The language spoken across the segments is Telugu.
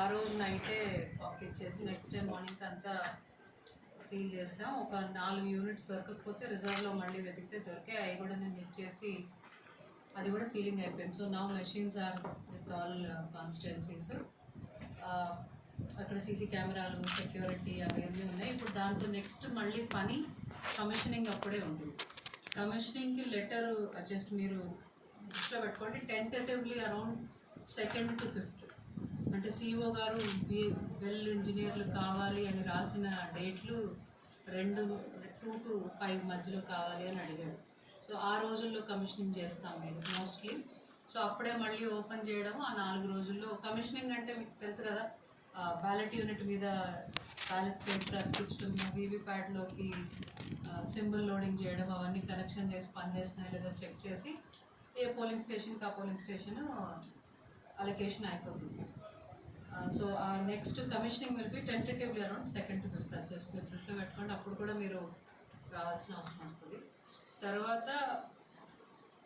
ఆ రోజున అయితే పంపించేసి నెక్స్ట్ డే మార్నింగ్ అంతా సీల్ చేస్తాం ఒక నాలుగు యూనిట్స్ దొరకకపోతే రిజర్వ్లో మళ్ళీ వెతికితే దొరికే అవి కూడా నేను ఇచ్చేసి అది కూడా సీలింగ్ అయిపోయింది. సో నా machines are with all constituencies అక్కడ సీసీ కెమెరాలు సెక్యూరిటీ అవన్నీ ఉన్నాయి. ఇప్పుడు దాంతో నెక్స్ట్ మళ్ళీ పని కమిషనింగ్ అప్పుడే ఉంటుంది. కమిషనింగ్కి లెటర్ జస్ట్ మీరు దృష్టిలో పెట్టుకోండి. Tentatively around second to fifth అంటే సిఇఓ గారు వెల్ ఇంజనీర్లు కావాలి అని రాసిన డేట్లు రెండు టూ టు ఫైవ్ మధ్యలో కావాలి అని అడిగాడు. సో ఆ రోజుల్లో కమిషనింగ్ చేస్తాం మేము మోస్ట్లీ సో అప్పుడే మళ్ళీ ఓపెన్ చేయడం ఆ నాలుగు రోజుల్లో కమిషనింగ్ అంటే మీకు తెలుసు కదా బ్యాలెట్ యూనిట్ మీద బ్యాలెట్ పేపర్ అతికించడం వీవీప్యాట్లోకి సింబల్ లోడింగ్ చేయడం అవన్నీ కనెక్షన్ చేసి పనిచేస్తున్నాయి లేదా చెక్ చేసి ఏ పోలింగ్ స్టేషన్కి ఆ పోలింగ్ స్టేషన్ అలొకేషన్ అయిపోతుంది. సో ఆ next commissioning will be tentatively around second to fifth అది జస్ట్ మీరు దృష్టిలో పెట్టుకోండి. అప్పుడు కూడా మీరు రావాల్సిన అవసరం వస్తుంది. తర్వాత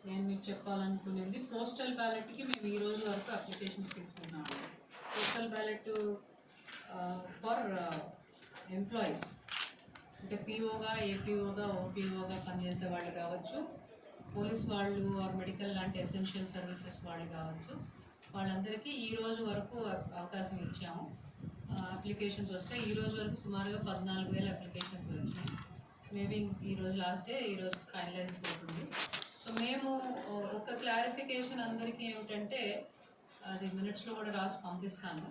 నేను మీకు చెప్పాలనుకునేది పోస్టల్ బ్యాలెట్కి మేము ఈ రోజు వరకు అప్లికేషన్స్ తీసుకున్నాము పోస్టల్ బ్యాలెట్ ఫర్ ఎంప్లాయీస్ అంటే పీఓగా ఏపీఓగా ఓపీఓగా పనిచేసే వాళ్ళు కావచ్చు. పోలీస్ వాళ్ళు ఆర్ మెడికల్ లాంటి ఎసెన్షియల్ సర్వీసెస్ వాళ్ళు కావచ్చు. వాళ్ళందరికీ ఈ రోజు వరకు అవకాశం ఇచ్చాము. అప్లికేషన్స్ వస్తే ఈ రోజు వరకు సుమారుగా పద్నాలుగు వేల అప్లికేషన్స్ వచ్చినాయి. మేబీ ఈ రోజు లాస్ట్ డే ఈ రోజు ఫైనలైజ్ అవుతుంది సో మేము ఒక క్లారిఫికేషన్ అందరికీ ఏమిటంటే అది మినిట్స్లో కూడా రాసి పంపిస్తాను.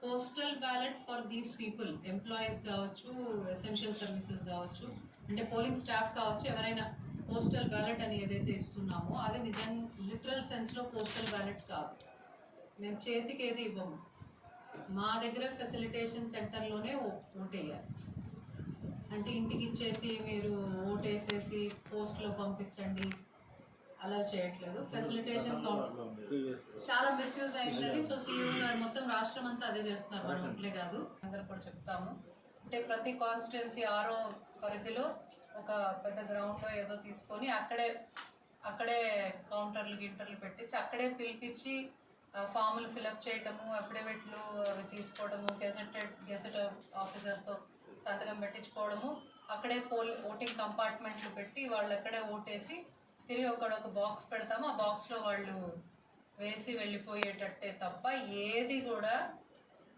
Postal ballot for these people employees కావచ్చు ఎసెన్షియల్ సర్వీసెస్ కావచ్చు అంటే పోలింగ్ స్టాఫ్ కావచ్చు ఎవరైనా పోస్టల్ బ్యాలెట్ అని ఏదైతే ఇస్తున్నామో అది నిజం లిటరల్ సెన్స్లో పోస్టల్ బ్యాలెట్ కాదు. మేము చేతికి ఏది ఇవ్వము. మా దగ్గర ఫెసిలిటేషన్ సెంటర్లోనే ఓటేయాలి. అంటే ఇంటికి ఇచ్చేసి మీరు ఓటేసేసి పోస్ట్లో పంపించండి. అలా చేయట్లేదు. ఫెసిలిటేషన్ చాలా మిస్యూజ్ అయిందని సో సీఎం గారు మొత్తం రాష్ట్రం అంతా అదే చేస్తున్నారు. మనం ఒకటే కాదు. అందరు కూడా చెప్తాము. అంటే ప్రతి కాన్స్టిట్యున్సీ ఆరో పరిధిలో ఒక పెద్ద గ్రౌండ్లో ఏదో తీసుకొని అక్కడే అక్కడే కౌంటర్లు గింటర్లు పెట్టించి అక్కడే పిలిపించి ఫాములు ఫిలప్ చేయటము అఫిడవిట్లు అవి తీసుకోవడము గెజెటెడ్ గెజెట్ ఆఫీసర్తో సంతకం పెట్టించుకోవడము అక్కడే పోల్ ఓటింగ్ కంపార్ట్మెంట్లు పెట్టి వాళ్ళు అక్కడే ఓటేసి తిరిగి అక్కడ ఒక బాక్స్ పెడతాము. ఆ బాక్స్లో వాళ్ళు వేసి వెళ్ళిపోయేటట్టే తప్ప ఏది కూడా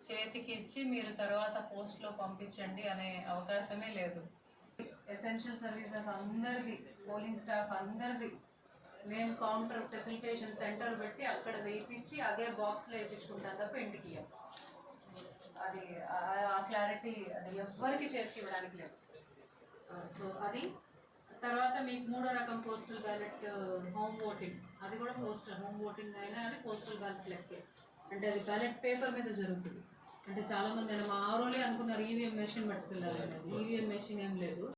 చేతికి ఇచ్చి మీరు తర్వాత పోస్ట్లో పంపించండి అనే అవకాశమే లేదు. ఎసెన్షియల్ సర్వీసెస్ అందరిది పోలింగ్ స్టాఫ్ అందరిది మేము కౌంటర్ ఫెసిలిటేషన్ సెంటర్ పెట్టి అక్కడ వేయించి అదే బాక్స్లో వేయించుకుంటాం తప్ప ఇంటికి ఇవ్వం అది ఆ- క్లారిటీ అది ఎవ్వరికి చేతికి ఇవ్వడానికి లేదు. సో అది తర్వాత మీకు మూడో రకం పోస్టల్ బ్యాలెట్ హోమ్ ఓటింగ్ అది కూడా పోస్టల్ హోమ్ ఓటింగ్ అయినా అది పోస్టల్ బ్యాలెట్ లెక్కే. అంటే అది బ్యాలెట్ పేపర్ మీద జరుగుతుంది. అంటే చాలామంది అంటే మా ఆరోలే అనుకున్నారు ఈవీఎం మెషిన్ పట్టుకెళ్ళాలి ఈవీఎం మెషిన్ ఏం లేదు.